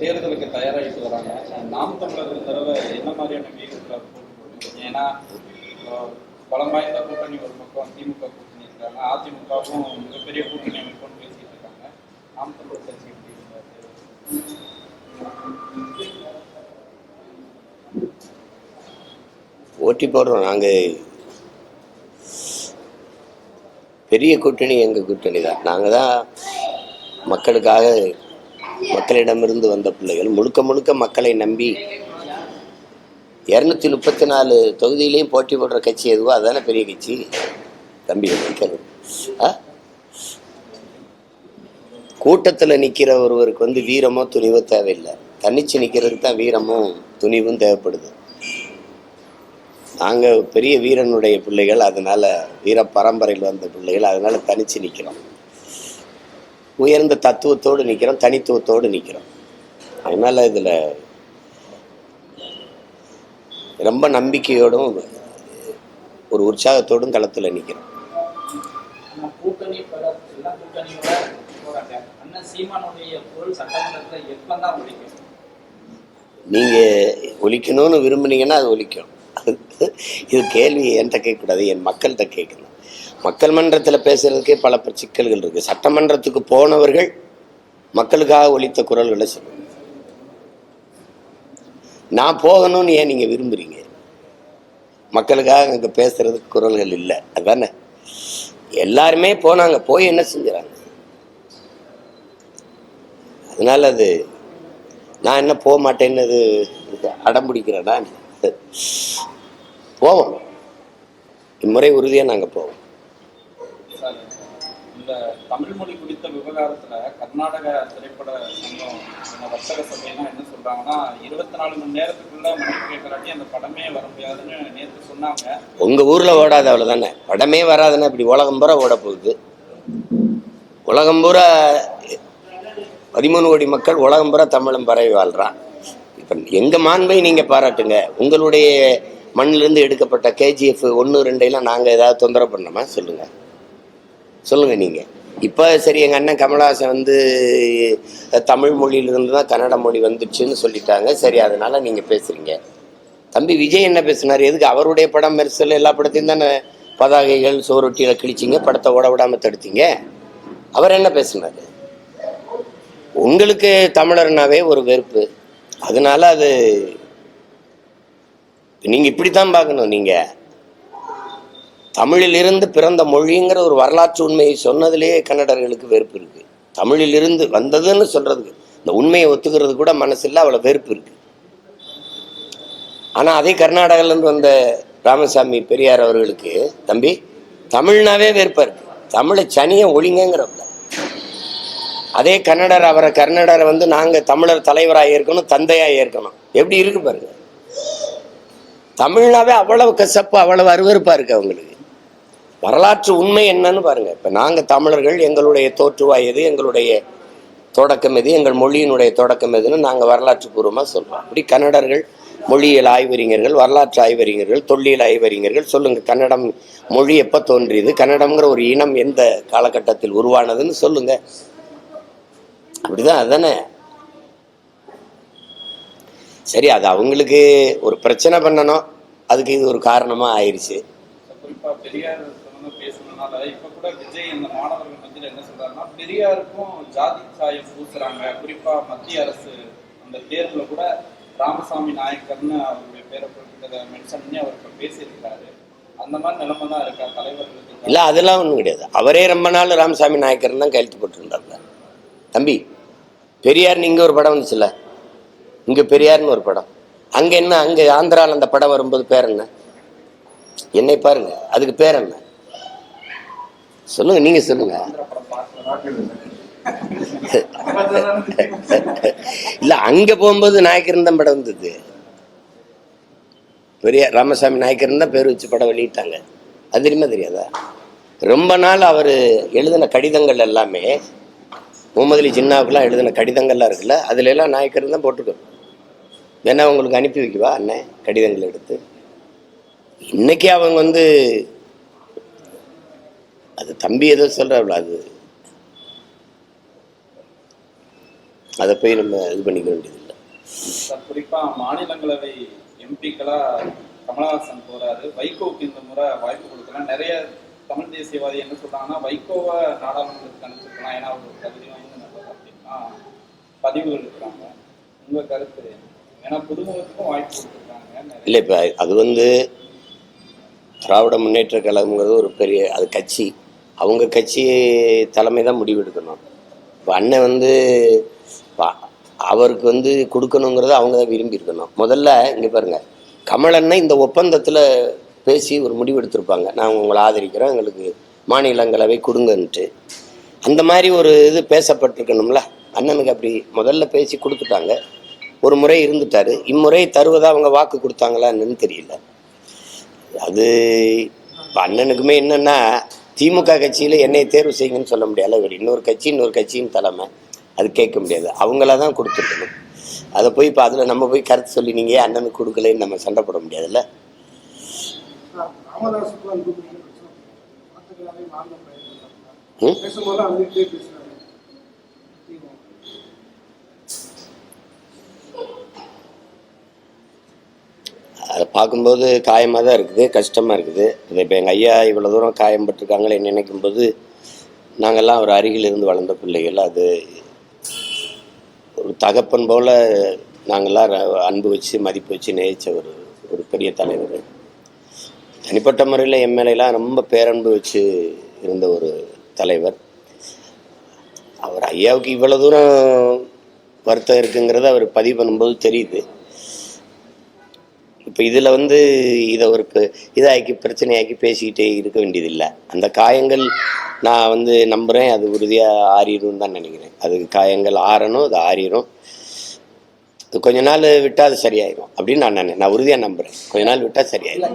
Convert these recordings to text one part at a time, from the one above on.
தேர்தலுக்கு தயாராகிட்டு வராங்க. நாம் தமிழர் தடவை என்ன மாதிரியான வீரர்களை போட்டுருக்கீங்க? ஏன்னா பலம் வாய்ந்த கூட்டணி ஒரு பக்கம் திமுக கூட்டணி இருக்காங்க. அதிமுகவும் மிகப்பெரிய கூட்டணி அமைப்புன்னு பேசிட்டு இருக்காங்க. நாம் தமிழர் கட்சி எப்படி போடுறோம். நாங்கள் பெரிய கூட்டணி எங்கள் கூட்டணி தான். நாங்கள் தான் மக்களுக்காக மக்களிடமிருந்து வந்த பிள்ளைகள் முழுக்க முழுக்க மக்களை நம்பி இரநூத்தி முப்பத்தி நாலு தொகுதியிலையும் போட்டி போடுற கட்சி எதுவோ அதான பெரிய கட்சி? தம்பி நிற்கிறது ஆ? கூட்டத்தில் நிற்கிற ஒருவருக்கு வந்து வீரமோ துணிவோ தேவையில்லை. தன்னிச்சு நிற்கிறதுக்கு தான் வீரமும் துணிவும் தேவைப்படுது. நாங்கள் பெரிய வீரனுடைய பிள்ளைகள் அதனால வீர பரம்பரையில் வந்த பிள்ளைகள் அதனால தனிச்சு நிற்கிறோம் உயர்ந்த தத்துவத்தோடு நிற்கிறோம் தனித்துவத்தோடு நிற்கிறோம். அதனால இதில் ரொம்ப நம்பிக்கையோடும் ஒரு உற்சாகத்தோடும் களத்தில் நிற்கிறோம். நீங்கள் ஒழிக்கணும்னு விரும்புனீங்கன்னா அது ஒழிக்கும். இது கேள்வி என்கிட்ட கேட்கக்கூடாது என் மக்கள்கிட்ட கேட்கணும். மக்கள் மன்றத்தில் பேசுறதுக்கே பல சிக்கல்கள் இருக்குது சட்டமன்றத்துக்கு போனவர்கள் மக்களுக்காக ஒழித்த குரல்களை சொல்லுங்க. நான் போகணும்னு ஏன் நீங்கள் விரும்புகிறீங்க மக்களுக்காக அங்கே பேசுறதுக்கு குரல்கள் இல்லை. அதானே? எல்லாருமே போனாங்க. போய் என்ன செஞ்சுறாங்க? அதனால் அது நான் என்ன போக மாட்டேன்னு அது அடம் பிடிக்கிறேனா? போவோம். இம்முறை உறுதியாக நாங்கள் போவோம். இந்த தமிழ் மொழி குறித்த விவகாரத்துல கர்நாடக திரைப்பட சங்கம் வர்த்தக சபையெல்லாம் என்ன சொல்றாங்கன்னா இருபத்தி நாலு மணி நேரத்துக்குள்ள மன்னிப்பு கேட்கறாட்டி அந்த படமே வர முடியாதுன்னு நேற்று சொன்னாங்க. உங்கள் ஊரில் ஓடாது அவ்வளோதானே படமே வராதுன்னு இப்படி உலகம் பூரா ஓட போகுது. உலகம் பூரா பதிமூணு கோடி மக்கள் உலகம் பூரா தமிழும் பரவி வாழ்றான் இப்போ எங்கள் மாண்பை நீங்கள் பாராட்டுங்க. உங்களுடைய மண்ணிலிருந்து எடுக்கப்பட்ட கேஜிஎஃப் ஒன்று ரெண்டையெல்லாம் நாங்கள் ஏதாவது தொந்தரவு பண்ணோமா? சொல்லுங்கள் சொல்லுங்கள் நீங்கள் இப்போ சரி எங்கள் அண்ணன் கமலஹாசன் வந்து தமிழ் மொழியிலிருந்து தான் கன்னட மொழி வந்துச்சுன்னு சொல்லிட்டாங்க. சரி அதனால் நீங்கள் பேசுகிறீங்க தம்பி விஜய் என்ன பேசினார்? எதுக்கு அவருடைய படம் மெர்சல் எல்லா படத்தையும் தானே பதாகைகள் சோரொட்டியில் கிழிச்சிங்க படத்தை ஓட விடாமல் தடுத்தீங்க? அவர் என்ன பேசினார்? உங்களுக்கு தமிழர்னாவே ஒரு வெறுப்பு. அதனால அது நீங்கள் இப்படி தான் பார்க்கணும் நீங்கள் தமிழிலிருந்து பிறந்த மொழிங்கிற ஒரு வரலாற்று உண்மையை சொன்னதிலேயே கன்னடர்களுக்கு வெறுப்பு இருக்கு. தமிழிலிருந்து வந்ததுன்னு சொல்றதுக்கு இந்த உண்மையை ஒத்துக்கிறது கூட மனசில் அவ்வளோ வெறுப்பு இருக்கு. ஆனால் அதே கர்நாடகாலேருந்து வந்த ராமசாமி பெரியார் அவர்களுக்கு தம்பி தமிழ்னாவே வெறுப்பா இருக்கு. தமிழை சனியை ஒழிங்கங்கிறப்ப அதே கன்னடர் அவரை கர்நாடரை வந்து நாங்கள் தமிழர் தலைவராக ஏற்கணும் தந்தையாக ஏற்கணும். எப்படி இருக்கு பாருங்க. தமிழ்னாவே அவ்வளவு கசப்பு அவ்வளவு அருவருப்பா இருக்கு அவங்களுக்கு. வரலாற்று உண்மை என்னன்னு பாருங்க. இப்போ நாங்கள் தமிழர்கள் எங்களுடைய தோற்றுவாய் எது எங்களுடைய தொடக்கம் எது எங்கள் மொழியினுடைய தொடக்கம் எதுன்னு நாங்கள் வரலாற்று பூர்வமாக சொல்லுவோம் அப்படி கன்னடர்கள் மொழியியல் ஆய்வறிஞர்கள் வரலாற்று ஆய்வறிஞர்கள் தொல்லியல் ஆய்வறிஞர்கள் சொல்லுங்க கன்னடம் மொழி எப்போ தோன்றியது கன்னடம்ங்கிற ஒரு இனம் எந்த காலகட்டத்தில் உருவானதுன்னு சொல்லுங்க. அப்படிதான் அதானே? சரி அது அவங்களுக்கு ஒரு பிரச்சனை பண்ணணும். அதுக்கு இது ஒரு காரணமாக ஆயிடுச்சு குறிப்பா இப்போ கூட விஜய் இந்த மாணவர்கள் மத்தியில் என்ன சொல்றாருன்னா பெரியாருக்கும் ஜாதி சாயம் பூசுறாங்க. குறிப்பா மத்திய அரசு அந்த தேர்வுல கூட ராமசாமி நாயக்கர்னு அவருடைய பேரை குறிப்பிட்டதை மென்ஷன் பண்ணி அவர் இப்போ பேசியிருக்காரு அந்த மாதிரி நிலைமை தான் இருக்கா தலைவர்களுக்கு? இல்லை அதெல்லாம் ஒன்றும் கிடையாது. அவரே ரொம்ப நாள் ராமசாமி நாயக்கர் தான் கையெழுத்து போட்டுருந்தார்ல தம்பி பெரியார்னு இங்கே ஒரு படம் வந்துச்சுல்ல இங்கே பெரியார்னு ஒரு படம். அங்கே என்ன அங்கே ஆந்திராவில் அந்த படம் வரும்போது பேர் என்ன? என்னை பாருங்க. அதுக்கு பேர் என்ன? சொல்லுங்க நீங்க சொல்லுங்க. இல்ல அங்க போகும்போது நாயக்கர் தான் படம் வந்தது. பெரிய ராமசாமி நாயக்கர் தான் பேர் வச்சு படம் வெளியிட்டாங்க. அது தெரியுமா தெரியாதா? ரொம்ப நாள் அவர் எழுதின கடிதங்கள் எல்லாமே முகமது அலி ஜின்னாவுக்குலாம் எழுதின கடிதங்கள்லாம் இருக்குல்ல அதுல எல்லாம் நாயக்கர் தான் போட்டிருக்கோம். வேணா உங்களுக்கு அனுப்பி வைக்கவா அண்ணன் கடிதங்கள் எடுத்து? இன்னைக்கு அவங்க வந்து அது தம்பி ஏதோ சொல்றாப்புல அது. அதை போய் நம்ம இது பண்ணிக்க வேண்டியதில்லை. சார் குறிப்பா மாநிலங்களவை எம்பிக்களா கமலஹாசன் போறாரு. வைகோவுக்கு இந்த முறை வாய்ப்பு கொடுக்கலாம் நிறைய தமிழ் தேசியவாதி என்ன சொல்றாங்கன்னா வைகோவை நாடாளுமன்றத்துக்கு அனுப்பிச்சிருக்கலாம். ஏன்னா அவர் ஒரு தகுதி வாய்ந்த நபர் அப்படின்னா பதிவுகள் இருக்கிறாங்க. உங்க கருத்து? ஏன்னா புதுமுகத்துக்கும் வாய்ப்பு கொடுத்துருக்காங்க. இல்லை இப்போ அது வந்து திராவிட முன்னேற்ற கழகங்கிறது ஒரு பெரிய அது கட்சி. அவங்க கட்சி தலைமை தான் முடிவெடுக்கணும் இப்போ அண்ணன் வந்து பா- அவருக்கு வந்து கொடுக்கணுங்கிறத அவங்க தான் விரும்பி இருக்கணும். முதல்ல இங்கே பாருங்கள் கமலண்ணன் இந்த ஒப்பந்தத்தில் பேசி ஒரு முடிவு எடுத்திருப்பாங்க. நாங்கள் உங்களை ஆதரிக்கிறோம் எங்களுக்கு மாநிலங்களவை கொடுங்கன்ட்டு. அந்த மாதிரி ஒரு இது பேசப்பட்டிருக்கணும்ல. அண்ணனுக்கு அப்படி முதல்ல பேசி கொடுத்துட்டாங்க. ஒரு முறை இருந்துட்டாரு. இம்முறை தருவதாக அவங்க வாக்கு கொடுத்தாங்களான்னு தெரியல. அது அண்ணனுக்குமே என்னென்னா திமுக கட்சியில் என்னை தேர்வு செய்யுங்கன்னு சொல்ல முடியாது. இவர் இன்னொரு கட்சி இன்னொரு கட்சியின் தலைமை. அது கேட்க முடியாது. அவங்கள தான் கொடுத்துருக்கணும். அதை போய் இப்போ அதில் நம்ம போய் கருத்து சொல்லி நீங்கள் அண்ணனுக்கு கொடுக்கலன்னு நம்ம சண்டை போட முடியாதுல்ல? ம்? பேசும்போது அவங்ககிட்டே பேசுறாங்க அதை பார்க்கும்போது காயமாக தான் இருக்குது கஷ்டமாக இருக்குது. இது இப்போ எங்கள் ஐயா இவ்வளோ தூரம் காயம் பட்டுருக்காங்களே நினைக்கும் போது நாங்கள்லாம் ஒரு அருகில் இருந்து வளர்ந்த பிள்ளைகள். அது ஒரு தகப்பன் போல் நாங்கள்லாம் அன்பு வச்சு மதிப்பு வச்சு நேயிச்ச ஒரு ஒரு பெரிய தலைவர். தனிப்பட்ட முறையில் எம்எல்ஏலாம் ரொம்ப பேரன்பு வச்சு இருந்த ஒரு தலைவர். அவர் ஐயாவுக்கு இவ்வளோ தூரம் வருத்தம் இருக்குங்கிறத அவர் பதிவு பண்ணும்போது தெரியுது. இப்போ இதில் வந்து இதை ஒரு இதாக்கி பிரச்சனையாக்கி பேசிக்கிட்டே இருக்க வேண்டியதில்லை. அந்த காயங்கள் நான் வந்து நம்புகிறேன் அது உறுதியாக ஆறிடும் தான் நினைக்கிறேன். அது காயங்கள் ஆறணும் அது ஆறிடும் அது கொஞ்ச நாள் விட்டால் அது சரியாயிடும் அப்படின்னு நான் நினை நான் உறுதியாக நம்புகிறேன் கொஞ்ச நாள் விட்டால் சரியாயிடும்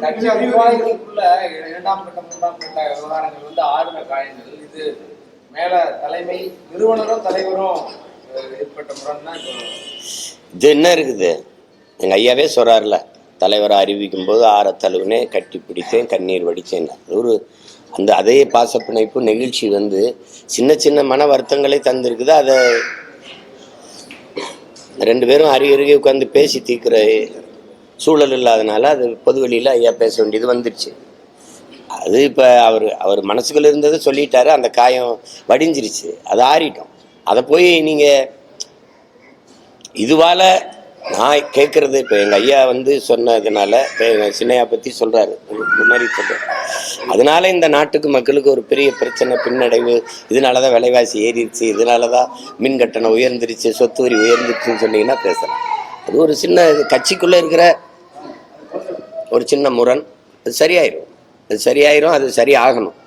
மேல தலைமை நிறுவனரும் தலைவரும் ஏற்பட்ட இது என்ன இருக்குது? எங்கள் ஐயாவே சொல்கிறார்ல தலைவரை அறிவிக்கும் போது ஆற கட்டி பிடித்தேன் கண்ணீர் வடித்தேன். அது ஒரு அந்த அதே பாசப்பிணைப்பு நெகிழ்ச்சி வந்து சின்ன சின்ன மன வருத்தங்களை தந்திருக்குது. அதை ரெண்டு பேரும் அருகருகே உட்காந்து பேசி தீர்க்கிற சூழல் இல்லாதனால அது பொதுவெளியில் ஐயா பேச வேண்டியது வந்துடுச்சு அது இப்போ அவர் அவர் மனசுக்குள்ள இருந்தது சொல்லிட்டாரு. அந்த காயம் வடிஞ்சிருச்சு. அது ஆறிட்டோம். அதை போய் நீங்கள் இதுவால நான் கேட்குறது இப்போ எங்கள் ஐயா வந்து சொன்னதுனால இப்போ எங்கள் சின்னையா பற்றி சொல்கிறாரு முன்னாடி சொல்கிறார் அதனால இந்த நாட்டுக்கு மக்களுக்கு ஒரு பெரிய பிரச்சனை பின்னடைவு இதனால தான் விலைவாசி ஏறிடுச்சு இதனால தான் மின் கட்டணம் உயர்ந்துருச்சு சொத்து வரி உயர்ந்துருச்சுன்னு சொன்னீங்கன்னா பேசலாம். அது ஒரு சின்ன கட்சிக்குள்ளே இருக்கிற ஒரு சின்ன முரண். அது சரியாயிரும். அது சரியாயிரும் அது சரியாகணும்